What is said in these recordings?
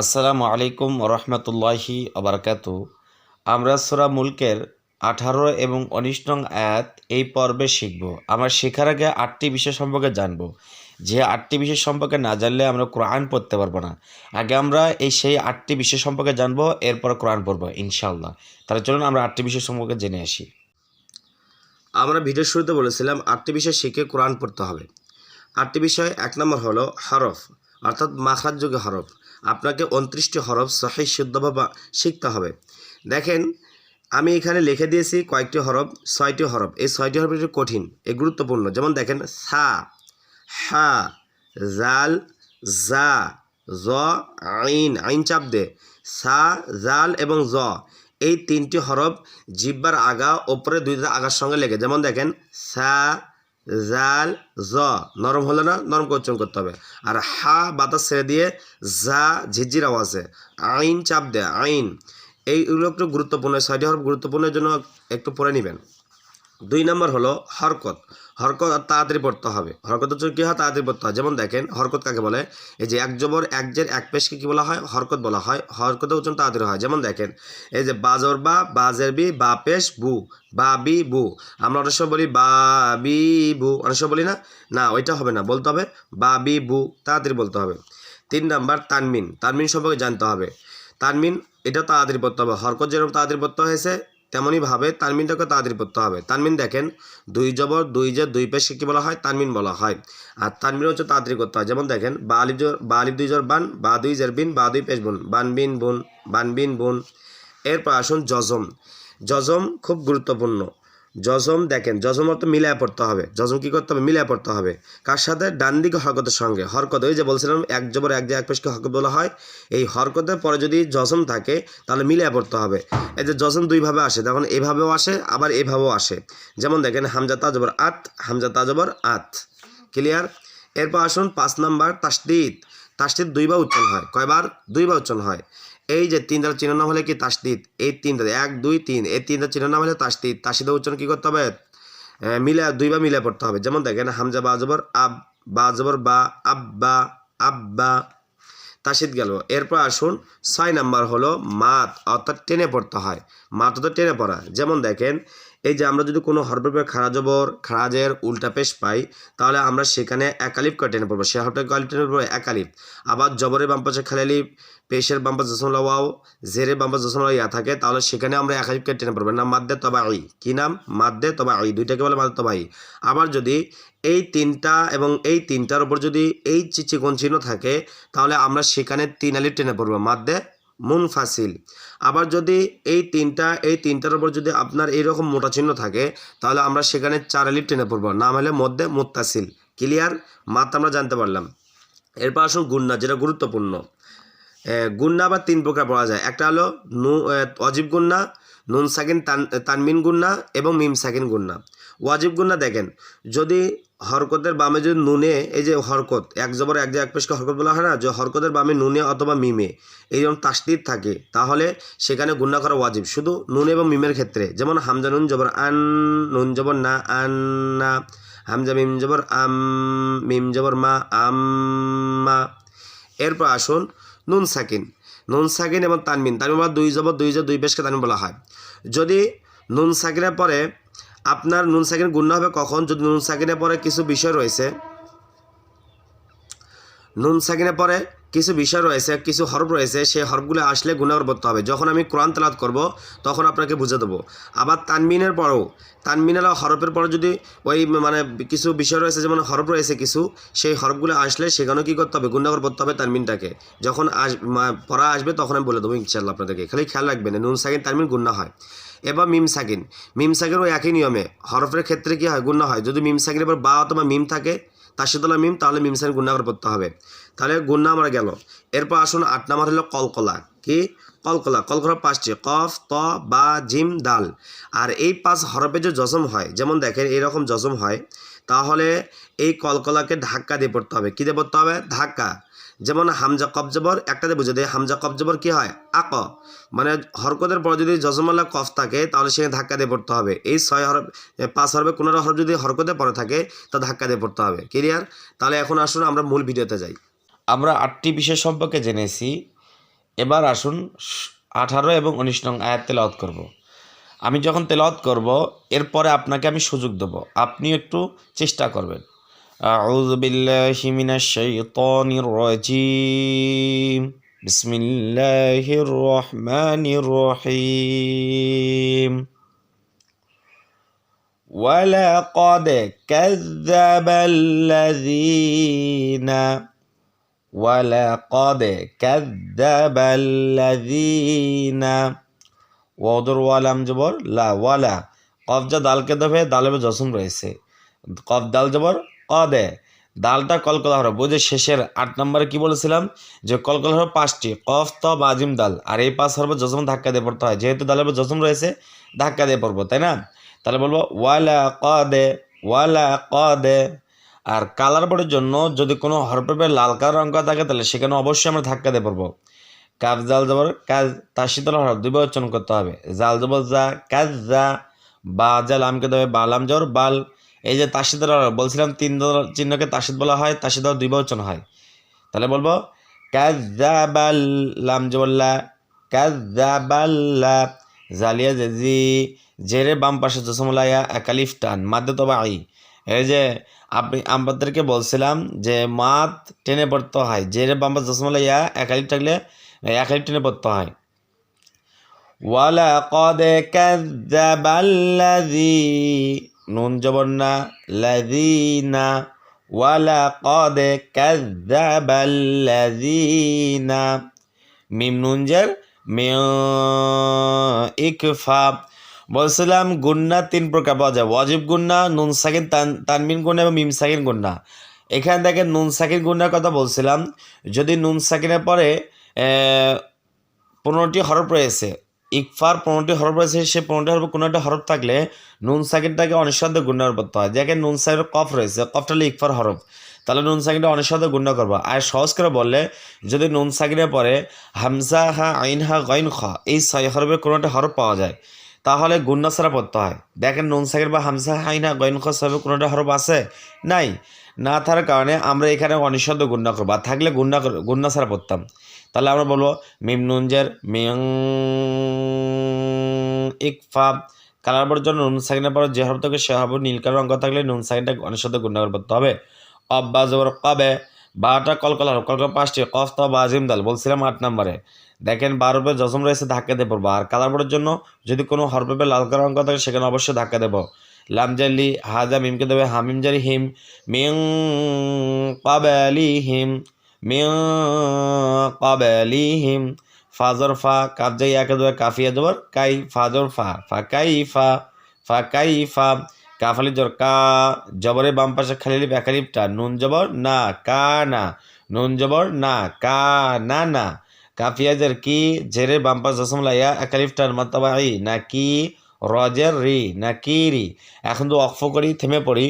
আসসালামু আলাইকুম রহমতুল্লাহি আবরকাত। আমরা সুরা মুলকের আঠারো এবং উনিশ নং আয়াত এই পর্বে শিখব। আমরা শেখার আগে আটটি বিষয় সম্পর্কে জানব। যে আটটি বিষয় সম্পর্কে না জানলে আমরা কোরআন পড়তে পারব না। আগে আমরা এই সেই আটটি বিষয় সম্পর্কে জানব, এরপর কোরআন পড়ব, ইনশাআল্লাহ। তাহলে চলুন আমরা আটটি বিষয় সম্পর্কে জেনে আসি। আমরা ভিডিওর শুরুতে বলেছিলাম, আটটি বিষয় শিখে কোরআন পড়তে হবে। আটটি বিষয়, এক নম্বর হলো হরফ। অর্থাৎ মাখরাজযোগ্য হরফ। আপনাকে উনত্রিশটি হরফ সহি শুদ্ধভাবে শিখতে হবে। দেখেন, আমি এখানে লিখে দিয়েছি কয়েকটি হরফ, ছয়টি হরফ। এই ছয়টি হরফ একটু কঠিন, এ গুরুত্বপূর্ণ। যেমন দেখেন, সা, হা, জাল, জা, জ, আইন আইন চাপ দে। সা, জাল এবং জ, এই তিনটি হরফ জিব্বার আগা, ওপরে দুইটা আগার সঙ্গে লেগে। যেমন দেখেন, সা জাল, জ, নরম হলে না, নরম করে উচ্চারণ করতে হবে। আর হা বাতাস ছেড়ে দিয়ে জা ঝিঝির আওয়াজে। আইন চাপ দেয়, আইন। এইগুলো একটু গুরুত্বপূর্ণ, ছয়টি হরফ গুরুত্বপূর্ণের জন্য একটু পরে নেবেন। দুই নম্বর হলো হরকত। হরকত আর তাড়াতাড়ি পড়তে হবে। হরকত হচ্ছে কী হয়? তাড়াতাড়ি পড়তে হয়। যেমন দেখেন, হরকত কাকে বলে? এই যে এক জবর, এক জের, এক পেশকে কী বলা হয়? হরকত বলা হয়। হরকতে উচ্চারণ তাড়াতাড়ি হয়। যেমন দেখেন, এই যে বাজর বা বাজের বি, বা পেশ, বু। বা বি, বু। আমরা অনেক সময় বলি বা বি, বু। অনেক সময় বলি না? না, ওইটা হবে না। বলতে হবে বা বি, বু। তাড়াতাড়ি বলতে হবে। তিন নাম্বার, তানমিন। তানমিন সম্পর্কে জানতে হবে। তানমিন এটা তাড়াতাড়ি পড়তে হবে। হরকত যেরকম তাড়াতাড়ি পড়তে হয়েছে তেমনইভাবে তানমিনটাকে তাড়াতাড়ি পড়তে হবে। তানমিন দেখেন, দুই জবর, দুই যে দুই পেশকে কী বলা হয়? তানমিন বলা হয়। আর তানমিন হচ্ছে তাড়াতাড়ি করতে হয়। যেমন দেখেন বালি জোর বালি দুই জর বান, বা দুই জের বিন, বা দুই পেশ বুন, বান বিন বুন, বান বিন বুন। এরপর আসুন জজম। জজম খুব গুরুত্বপূর্ণ। জজম, দেখেন, জজম অর্থ মিলায় পড়তে হবে। জজম কী করতে হবে? মিলায় পড়তে হবে। কার সাথে? ডান দিকে হরকতের সঙ্গে। হরকত ওই যে বলছিলাম, এক জবর এক যে এক পেশকে হরকত বলা হয়। এই হরকতের পরে যদি জজম থাকে, তাহলে মিলায় পড়তে হবে। এই যে জজম দুইভাবে আসে, তখন এভাবেও আসে, আবার এভাবেও আসে। যেমন দেখেন, হামজা তাজবর আত, হামজা তাজবর আত। ক্লিয়ার? এরপর আসুন পাঁচ নাম্বার তাসদিদ। তাসদিদ দুইবার উচ্চারণ হয়। কয়বার? দুইবার উচ্চারণ হয়। এই যে তিনটা চিহ্ন নাম হলে কি তাসদিদ? এই তিনটা এক, দুই, তিন, এই তিনটা চিহ্ন নাম হলে তাসদিদ। তাসদিদের উচ্চারণ কি করতে হবে? মিলে দুইবার মিলে পড়তে হবে। যেমন দেখেন, হামজা, বা বাজবর আব, বা বাজবর বা আব্বা আব্বা তাসিদ গেল। এরপর আসুন, ছয় নাম্বার হলো মাত, অর্থাৎ টেনে পড়তে হয়। মাত তো টেনে পড়া। যেমন দেখেন এই যে আমরা যদি কোনো হরফের পরে খাড়া জবর, খারাজের উল্টা পেশ পাই, তাহলে আমরা সেখানে একালিপ করে পড়ব সে হরফটা কালিপ টেনে পড়ব একালিপ আবার জবরের বাম পাশে খালিলিপ পেশের বাম পাশে জসমলা ওয়াও, জেরের বাম পাশে জসমলা ইয়া থাকে, তাহলে সেখানে আমরা একালিপকে টেনে পড়ব নাম মাদ্দে তবা আই কী নাম? মাদ্দে তবা আই দুইটাকে বলে মাদ্দে তবা আই আবার যদি এই তিনটা এবং এই তিনটার উপর যদি এই চি- চিকন চিহ্ন থাকে, তাহলে আমরা সেখানে তিন আলিপ টেনে পড়ব। মাদ্দে মুনফাসিল। আবার যদি এই তিনটা, এই তিনটার উপর যদি আপনার এইরকম মোটা চিহ্ন থাকে, তাহলে আমরা সেখানে চার আলিপ টেনে পড়ব। নাম হলে মধ্যে মুত্তাসিল। ক্লিয়ার? মাত আমরা জানতে পারলাম। এরপর আসুন গুন্না, যেটা গুরুত্বপূর্ণ। গুন্না আবার তিন প্রকার পাওয়া যায়। একটা হলো নু অজীব গুন্না, নুন সাকিন তান, তানমিন গুন্না এবং মিম সাকিন গুন্না। ওয়াজিব গুন্না দেখেন, যদি হরকতের বামে যদি নুনে, এই যে হরকত, এক জবর, এক এক পেশকে হরকত বলা হয় না, যে হরকতের বামে নুনে অথবা মিমে, এই যেমন তাসদিদ থাকে, তাহলে সেখানে গুন্না করা ওয়াজিব। শুধু নুনে এবং মিমের ক্ষেত্রে, যেমন হামজা নুন জবর আন, নুন জবর না, আন, না, হামজা মিম জবর আম, মিম জবর মা আম্মা এরপর আসুন নুন সাকিন নুন সাকিন এবং তানমিন তানমিন বলা দুই জবর দুই জবর দুই পেশকে তানমিন বলা হয়। যদি নুন সাকিনের পরে আপনার নুন সাকিন গুণ্য হবে কখন? যদি নুন সাকিনের পরে কিছু বিষয় রয়েছে, নুন সাকিনের পরে কিছু বিষয় রয়েছে, কিছু হরফ রয়েছে, সেই হরফগুলো আসলে গুণাগর করতে হবে। যখন আমি কোরআন তেলাত করব, তখন আপনাকে বুঝে দেবো। আবার তানমিনের পরেও, তানমিনের হরফের পরে যদি ওই মানে কিছু বিষয় রয়েছে, যেমন হরফ রয়েছে কিছু, সেই হরফগুলো আসলে সেখানেও কী করতে হবে? গুণাগর করতে হবে তানমিনটাকে। যখন আস পড়া আসবে, তখন আমি বলে দেবো ইনশাল্লাহ আপনাদেরকে। খালি খেয়াল রাখবেন, নুন সাকিন তানমিন গুণা হয়। এবার মিম সাকিন। মিম সাকিনও একই নিয়মে। হরফের ক্ষেত্রে কি হয়? গুণা হয়। যদি মিম সাকিনের পর বা অথবা মিম থাকে তাসিদুল্লাহ মিম, তাহলে মিম সাকিন গুণা করে পড়তে হবে। তাহলে গুণা আমরা গেল। এরপর আসুন আট নাম্বার হলো কলকলা। কি? কলকলা। কলকলা পাঁচটি কফ, ত, বা, জিম, দাল। আর এই পাঁচ হরফে যে জজম হয়, যেমন দেখেন এইরকম জজম হয়, তাহলে এই কলকলাকে ধাক্কা দিয়ে পড়তে হবে। কী দিয়ে পড়তে হবে? ধাক্কা। যেমন হামজা কবজবর একটাতে বুঝে দেয় হামজা কবজবর কি হয়? আক। মানে হরকতের পর যদি জজমাল্লা কফ থাকে, তাহলে সেখানে ধাক্কা দিয়ে পড়তে হবে। এই ছয় হরফ পাঁচ হরফে কোনো হরফ যদি হরকতে পরে থাকে, তা ধাক্কা দিয়ে পড়তে হবে। ক্লিয়ার তাহলে এখন আসুন আমরা মূল ভিডিওতে যাই। আমরা আটটি বিষয় সম্পর্কে জেনেছি। এবার আসুন আঠারো এবং উনিশ নং আয়াত তেলাওয়াত করব। আমি যখন তেলাওয়াত করব, এরপরে আপনাকে আমি সুযোগ দেব। আপনি একটু চেষ্টা করবেন। أعوذ بالله من الشيطان الرجيم بسم الله الرحمن الرحيم ولقد كذب الذين ولقد كذب الذين ওদর ওয়ালাম জবর লা ওয়ালা কফজা দালকে দেবে দালেবে জসম রয়েছে কফ দাল জবর কদে দালটা কলকলা হরফ বুঝে শেষের আট নম্বরে কি বলেছিলাম? যে কলকলা হরফ পাঁচটি, কফ ত বাজিম দাল। আর এই পাঁচ হরফ জসম ধাক্কা দিয়ে পড়তে হয়। যেহেতু দালের জসম রয়েছে, ধাক্কা দিয়ে পড়ব, তাই না? তাহলে বলব, ওয়ালা কদে ওয়ালা কদে। আর কালার বোর্ডের জন্য যদি কোনো হরফের লাল কালার রঙ করা থাকে, তাহলে সেখানে অবশ্যই আমরা ধাক্কা দিয়ে পড়ব। কাজ, জাল, জবর, কাজ তাসিতল হরফ দুই উচ্চারণ করতে হবে। জাল, জবর যা কাজ যা বা, জাল, আমকে দেবে বালাম জবর, বাল। এই যে হরফ বলছিলাম তিন চিহ্নকে তাসিদ বলা হয় তাসিদ উচ্চারণ হয়। তাহলে বলব কাজ বাল লাম জবল্লা কাজ বাল্লা জালিয়া জেজি, জেরে বাম পাশে জসমলাইয়া একালিফ টান মাদ্দে তবা আই এই যে আপনি, আমাদেরকে বলছিলাম যে মাত টেনে পড়তে হয়, জেরে বাম পাশে জসমলাইয়া একালিফ থাকলে, একালিফ টেনে পড়তে হয়। ওয়ালাকদ কাযাবাল্লাযী নুন জবরনা লাযীনা ওয়ালাকদ কাযাবাল্লাযীনা মিম নুন জের ইকফা বলছিলাম গুন্না তিন প্রকার পাওয়া যায়। ওয়াজিব গুন্না, নুন সাকিন, তান, তানমিন গুন্না এবং মিম সাকিন গুন্না। এখানে দেখেন নুন সাকিন গুন্নার কথা বলছিলাম। যদি নুন সাকিনের পরে পনেরোটি হরফ রয়েছে ইকফার পনেরোটি হরফ রয়েছে সে পনেরোটি হরফ কোনো একটা হরফ থাকলে নুন সাকিনটাকে অনিঃশব্দ গুণ্য করতে হয়। দেখেন নুন সাকিনের কফ রয়েছে, কফটা হলে ইকফার হরফ। তাহলে নুন সাকিনটা অনিঃশব্দ গুণ্য করব। আর সহজ করে বললে, যদি নুন সাকিনের পরে হামজা হা, আইন হা গইন খ, এই ছয় হরফের কোনো একটা হরফ পাওয়া যায়, তাহলে গুন্না ছাড়া পড়তে হয়। দেখেন নুন সাকির বা হামসা হাইনা গইন খ সাহেব কোনোটা হরফ আছে? নাই। না থাকার কারণে আমরা এখানে অনিঃশব্দ গুন্না করব। আর থাকলে গুন্না গুন্না ছাড়া পড়তাম। তাহলে আমরা বলব মিম নুনজের মিয়ং ইকফা কালার জন্য নুন সাকিনের পর যে হরফ থাকে সে নীল কালার অঙ্ক থাকলে নুন সাকিনটা অনিঃশব্দ গুন্না করে পড়তে হবে। অব্বা জবর কবে? বারোটা কলকলা হরফ কলকলা পাঁচটি, কফ তো বাজিম দাল, বলছিলাম আট নম্বরে। দেখেন বারোপে জসম রয়েছে, ধাক্কা পড়ব। আর কালার বোর্ডের জন্য যদি কোনো হরপেপে লাল কালার অঙ্ক থাকে, সেখানে অবশ্যই ধাক্কা দেবো। লামজালি হাজা, মিমকে দেবে হামিম জারি হিম। মিং কাবালি হিম? মিং কাবালি হিম ফাজর ফা কাবজাই একে দেবে কাফিয়া জবর, কাই ফাজর ফা ফা কাই ফা ফা কাই ফা কাফালি জবর, কা জবরে বাম পাশে খালি একালিপটা নুন জবর, না, কা, না, নুন জবর, না, কা, না না কাফিয়াজের কি জেরে বাম্পা জসম লাইয়া একালিফ টান মাতাবাই না, কি রজের রি, না, কি, রি, এখন তো অক্ফ করি, থেমে পড়ি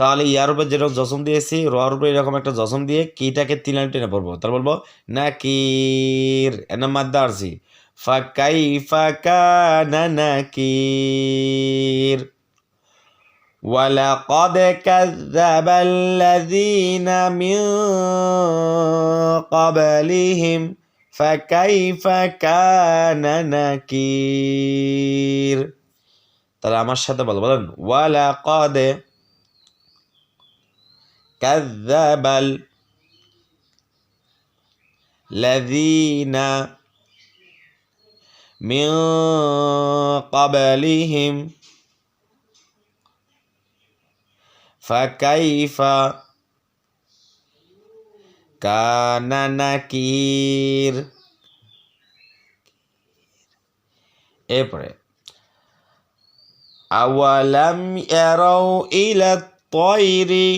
তাহলে ইয়ার উপরে যেরকম জসম দিয়েছি রর উপরে এরকম একটা জসম দিয়ে কিটাকে তিন লাইন টেনে পড়বো তাহলে বলবো না কির এনা মাদ্দা আরসি ফাকাই ফাকা না না কির ولقد كذب الذين من قبلهم فكيف كان نكير তাহলে আমার সাথে বলো বলেন ওয়ালাকাদ كذب الذين من قبلهم فكيف কানা নাকির এরপরে আওয়ালাম ইয়ারাও ইলা তয়রি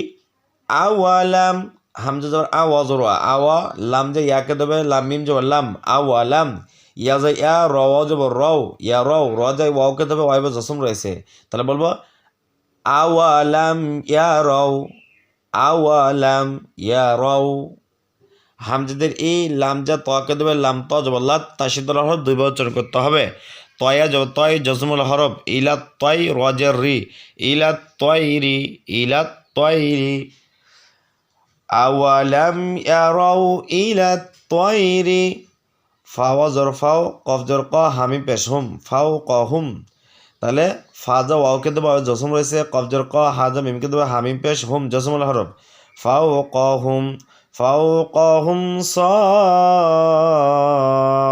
আওয়ালাম, হামজা জবর আওয়া জোর আওয়া, লাম যে ইয়াকে দেবে, লাম মিম জবর লাম, আওয়ালাম, ইয়া যে ইয়া রওয়া জবর রও, ইয়া রও র যায় ওয়াওকে দেবে ওয়াইবে জসম রয়েছে। তাহলে বলব, আওয়ালাম, ইয়া রও, আওয়ালাম, ইয়া রও। হামজাদের এই লামজা তকে দেবে, লাম ত জবল্লা তাসিদুল হরফ দুইবার উচ্চারণ করতে হবে। তয়া জব তয়, জসমুল হরফ, ইলা তয় রজের রি, ইলা তয় রি, ইলা তয় রি। আওয়ালাম ইয়ারাউ ইলা তয়রি ফাওয়া জর ফাও, কফ জর ক, হামি পেশ হুম ফাও কহুম। হুম তাহলে ফাজা ওয়াওকে দেবো, জসম রয়েছে, কফ জর ক হাজা মিমকে দেবো হামিম পেশ হুম জসমুল হরফ। ফাও কহুম হুম ফাও ক হুম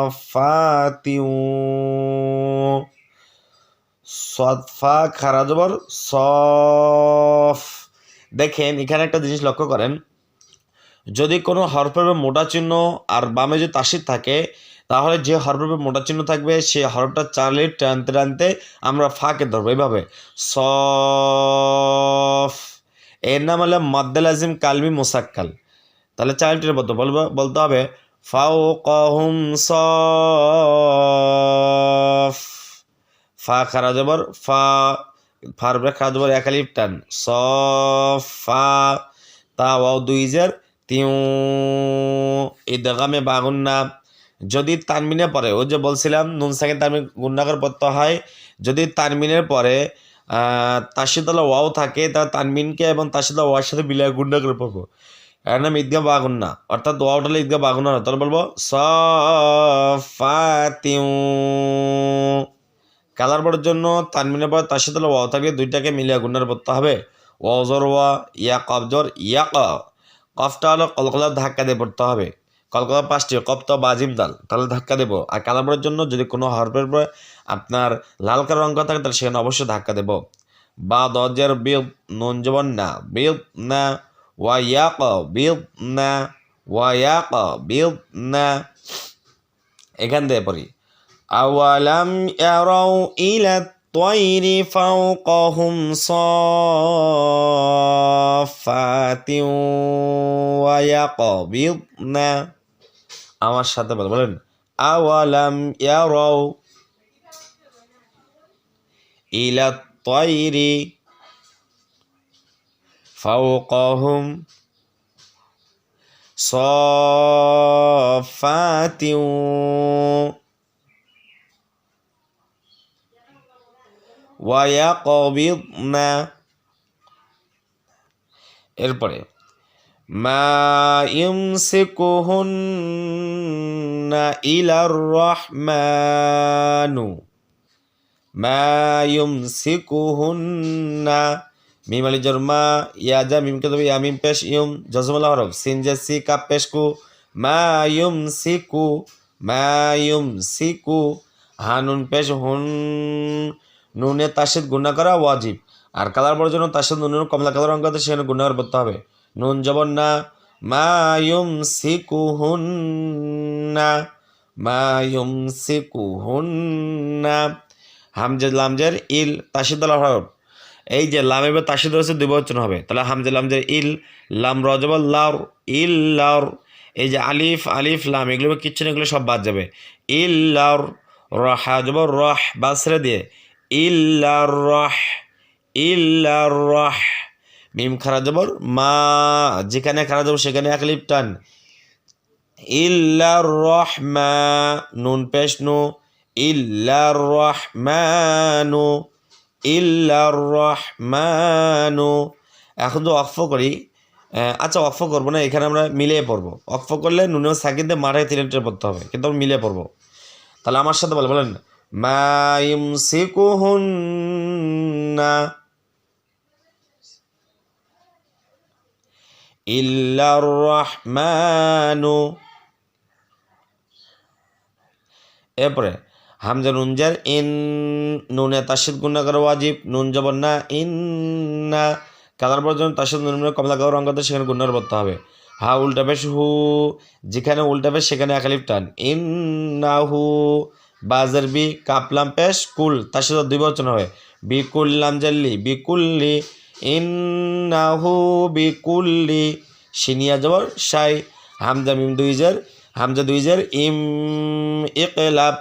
সাফাতিউ সদফা খারা জবর সফ। দেখেন, এখানে একটা জিনিস লক্ষ্য করেন। যদি কোনো হরফের মোটা চিহ্ন আর বামে যদি তাসির থাকে, তাহলে যে হরফের মোটা চিহ্ন থাকবে, সে হরফটা চালে টানতে টানতে আমরা ফাঁকে ধরবো। এইভাবে সফ, এর নাম হলো মাদ্দাল আজিম কালমি মোসাক্কাল। তাহলে চাইল্ডটির মতো বলব, বলতে হবে ফাও কহুম সফ, ফা খারা জবর, ফা, ফার খারা জবর, এক আলিফ টান স ফা, তা, ওয়াও, দুই জের তিউ ইদগামে বাগুন্না যদি তানমিনের পরে ও যে বলছিলাম, নুন সাকিন তানমিন গুন্নাকার পড়তে হয়, যদি তানমিনের পরে তাসিদলা ওয়াও থাকে, তা তানমিনকে এবং তাসিদলা ওয়ার সাথে মিলিয়ে গুন্ডা করে পড়ব। এর নাম ঈদগা বাগুন্না অর্থাৎ ওয়াওটা হলে ঈদগা বাগুন্না তাহলে বলব স ফা তিউ কালার বড়ের জন্য তানমিনের পর সাথে ওয়াও থাকলে দুইটাকে মিলিয়ে গুন্ডার পড়তে হবে। ওয়াজর ওয়া, ইয়া কবজর ইয়া ক। কফটা হলো কলকলার ধাক্কা দিয়ে পড়তে হবে। কলকাতার পাঁচটি কপ্ত বা জিমদাল তাহলে ধাক্কা দেবো। আর কালামের জন্য যদি কোনো হরফের পরে আপনার লাল কালার অঙ্ক থাকে, তাহলে সেখানে অবশ্যই ধাক্কা দেবো। বা দরজার বিল নঞ্জবন না বিল না ওয়াক বিল না ওয়াক বিল না, এখান থেকে পড়ি। আওয়ালাম ইলা الطير فوقهم صافات ويقبضن আমার সাথে বল বলেন আওয়ালাম ইয়ারাও ইলা তয়রি ফাওকাহুম সাফাতিউ ওয়ায়াকবিদনা এরপরে, মা ইউমসিকুহুন্না ইলার রহমানু। মা ইউমসিকুহুন্না, মিম আলি জরমা ইয়াজা মিমকে তবে ইয়ামিম পেশ, ইউম জজমুল হরফ, সিন জেসি কাপ পেশকু মা ইউমসিকু মা ইউমসিকু হানুন পেশ, হুন নুনে তাসিদ গুণা করা ওয়াজিব। আর কালার বড় জন্য তাসিদ নুনের কমলা কালার অঙ্ক সেখানে গুণা করে পড়তে হবে। নুন জবন না। মায়ুম সিকুহুন্না মায়ুম সিকুহুন্না হামজে লামজের ইল তাসিদ হরফ। এই যে লাম এবার তাসিদ রয়েছে, দুই বচন হবে। তাহলে হামজে লামজের ইল, লাম রজব লাউর ইল লাউর এই যে আলিফ আলিফ, লাম, এগুলো কিচ্ছু না, এগুলো সব বাদ যাবে। ইল লাউর রহ জব রহ বাসরে দিয়ে ইল্লার রহ ইল্লার রহ। মিম খারা জবর মা, যেখানে খারা জবর সেখানে এক লিপ টান। ইল্লার রহমা নুন পেশ নু। ইল্লার রহমানু ইল্লার রহমানু এখন তো অক্ফ করি। আচ্ছা অক্ফ করব না, এখানে আমরা মিলিয়ে পড়ব। অক্ফ করলে নুনেও সাকিনতে মারায় তিনটে পড়তে হবে, কিন্তু আমরা মিলিয়ে পড়ব। তাহলে আমার সাথে বলে বলেন। রহমানু এরপরে হামজা নুনজার ইন নুনে তাসিদ গুণা করা ওয়াজিব, নুন জবর না ইন না কালার পর্যন্ত তাসিদ নুন কমলা কাউর অঙ্গতে সেখানে গুণার বলতে হবে। হা উল্টা পেশ হু, যেখানে উল্টা পেশ সেখানে একালিপ টান। ইন না হু বাজার বি কাপলাম পেশ কুল, তার সাথে দুই বচন হবে। বিকুল্লাম জাল্লি, বিকুল্লি, ইন্নাহু বিকুল্লি, সিনিয়া জবর সাই, হামজা মিম দুই জের, হামজা দুই জের, ইম ইকলাব।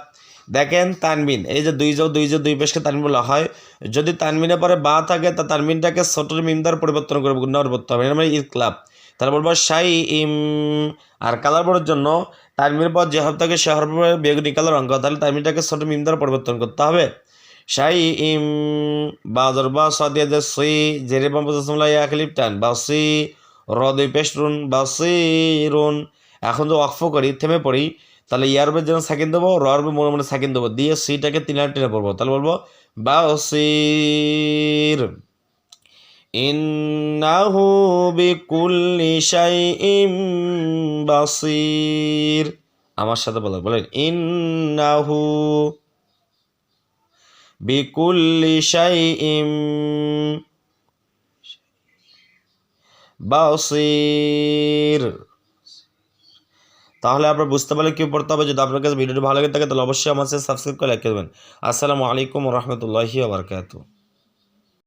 দেখেন তানমিন এই যে দুই জো দুই জো দুই পেশকে তানমিন বলা হয়। যদি তানমিনের পরে বা থাকে, তা তানমিনটাকে ছোট মিম দ্বারা পরিবর্তন করে গুণার করতে হবে। মানে ইকলাব। তাহলে বলব সাই ইম আর কালার পড়ার জন্য তানমির পর যে হরফ থাকে সে হরফের বেগুনি কালার অঙ্ক, তাহলে তানমিনটাকে ছোট মিম দ্বারা পরিবর্তন করতে হবে। সাই ইম বা সাদিয়া যে সই জেরে বাম্বুসমলা ইয়াকলিপ টান, বা সি, র দুই পেশ রুন, বা সি রুন। এখন তো ওয়াকফ করি, থেমে পড়ি, তাহলে ইয়ারবের জন্য সাকিন দেবো ররবে মনে মনে সাকিন দেবো, দিয়ে সিটাকে তিন হাজার টেনে পড়ব। তাহলে বলব বাসির ইন্নাহু বিকুল্লি শাইইম বাসির আমার সাথে বলো, বলেন ইন্নাহু বিকুল্লি শাইইম বাসির তাহলে আপনারা বুঝতে পারলে কি পড়তে হবে? যদি আপনার কাছে ভিডিওটি ভালো লাগে থাকে, তাহলে অবশ্যই আমার সাথে সাবস্ক্রাইব করে রাখতে দেবেন আসসালামু আলাইকুম রহমতুল্লাহি আবরকাত